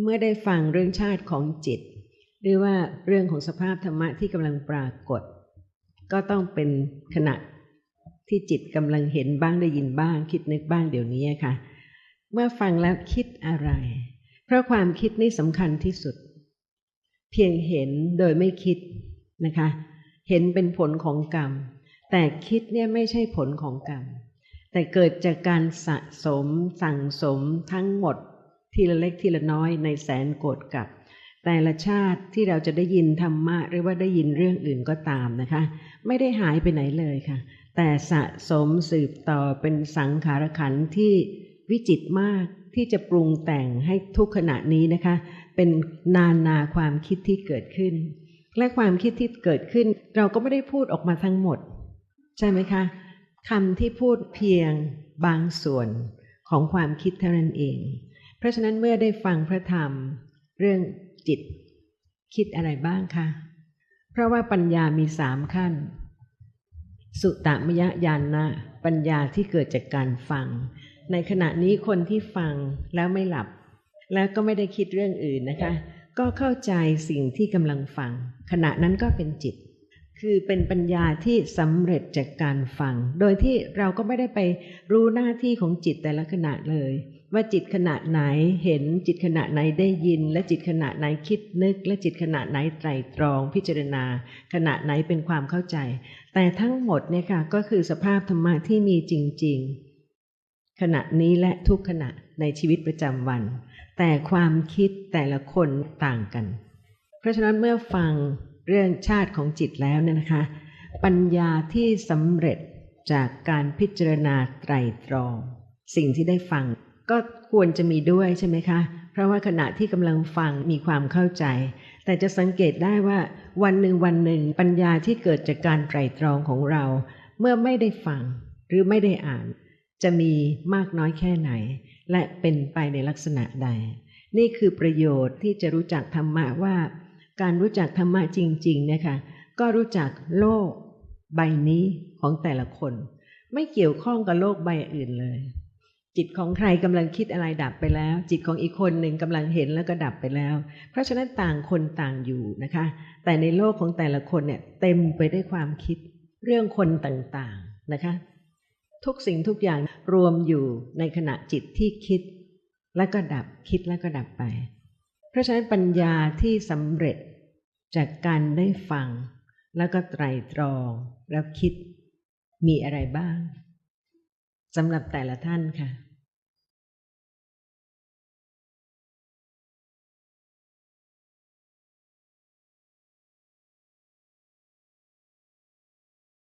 เมื่อได้ฟังเรื่องชาติของจิต หรือว่าเรื่องของสภาพธรรมะที่กำลังปรากฏ ก็ต้องเป็นขณะที่จิตกำลังเห็นบ้างได้ยินบ้าง คิดนึกบ้างเดี๋ยวนี้ค่ะ เมื่อฟังแล้วคิดอะไร เพราะความคิดนี่สำคัญที่สุด เพียงเห็นโดยไม่คิดนะคะ เห็นเป็นผลของกรรม แต่คิดเนี่ยไม่ใช่ผลของกรรม แต่เกิดจากการสะสม สั่งสมทั้งหมด ทีละเล็กทีละน้อยในแสนโกรธกับ แต่ละชาติที่เราจะได้ยินธรรมะหรือว่าได้ยินเรื่องอื่นก็ตามนะคะ ไม่ได้หายไปไหนเลยค่ะ แต่สะสมสืบต่อเป็นสังขารขันที่วิจิตมากที่จะปรุงแต่งให้ทุกขณะนี้นะคะ เป็นนานาความคิดที่เกิดขึ้น และความคิดที่เกิดขึ้น เราก็ไม่ได้พูดออกมาทั้งหมด ใช่ไหมคะคำที่พูดเพียงบางส่วนของความคิดเท่านั้นเอง ราะฉะนั้นเมื่อได้ฟังพระธรรม เรื่องจิต คิดอะไรบ้างคะเพราะว่าปัญญามีสามขั้น สุตมยญาณนะ ปัญญาที่เกิดจากการฟัง ในขณะนี้คนที่ฟังแล้วไม่หลับ แล้วก็ไม่ได้คิดเรื่องอื่นนะคะ ก็เข้าใจสิ่งที่กำลังฟัง ขณะนั้นก็เป็นจิต คือเป็นปัญญาที่สำเร็จจากการฟัง โดยที่เราก็ไม่ได้ไปรู้หน้าที่ของจิตแต่ละขณะเลย ว่าจิตขณะไหนเห็นจิตขณะไหนได้ยิน และจิตขณะไหนคิดนึก และจิตขณะไหนไตรตรองพิจารณา ขณะไหนเป็นความเข้าใจ แต่ทั้งหมดเนี่ยค่ะก็คือสภาพธรรมะที่มีจริง ๆ ขณะนี้และทุกขณะในชีวิตประจำวัน แต่ความคิดแต่ละคนต่างกัน เพราะฉะนั้นเมื่อฟัง เรื่องชาติของจิตแล้วเนี่ยนะคะ ปัญญาที่สำเร็จจากการพิจารณาไตรตรอง สิ่งที่ได้ฟัง ก็ควรจะมีด้วยใช่ไหมคะ เพราะว่าขณะที่กำลังฟังมีความเข้าใจ แต่จะสังเกตได้ว่าวันหนึ่งวันหนึ่งปัญญาที่เกิดจากการไตรตรองของเรา เมื่อไม่ได้ฟังหรือไม่ได้อ่าน จะมีมากน้อยแค่ไหน และเป็นไปในลักษณะใด นี่คือประโยชน์ที่จะรู้จักธรรมะว่า การรู้จักธรรมะจริง ๆ นะคะ ก็รู้จักโลกใบนี้ของแต่ละคน ไม่เกี่ยวข้องกับโลกใบอื่นเลย จิตของใครกำลังคิดอะไรดับไปแล้ว จิตของอีกคนหนึ่งกำลังเห็นแล้วก็ดับไปแล้ว เพราะฉะนั้นต่างคนต่างอยู่นะคะ แต่ในโลกของแต่ละคนเนี่ยเต็มไปด้วยความคิดเรื่องคนต่างๆนะคะ ทุกสิ่งทุกอย่างรวมอยู่ในขณะจิตที่คิด แล้วก็ดับคิดแล้วก็ดับไป ราะฉะนั้นปัญญาที่สำเร็จจากการได้ฟัง แล้วก็ไตรตรอง แล้วคิดมีอะไรบ้างสำหรับแต่ละท่านค่ะ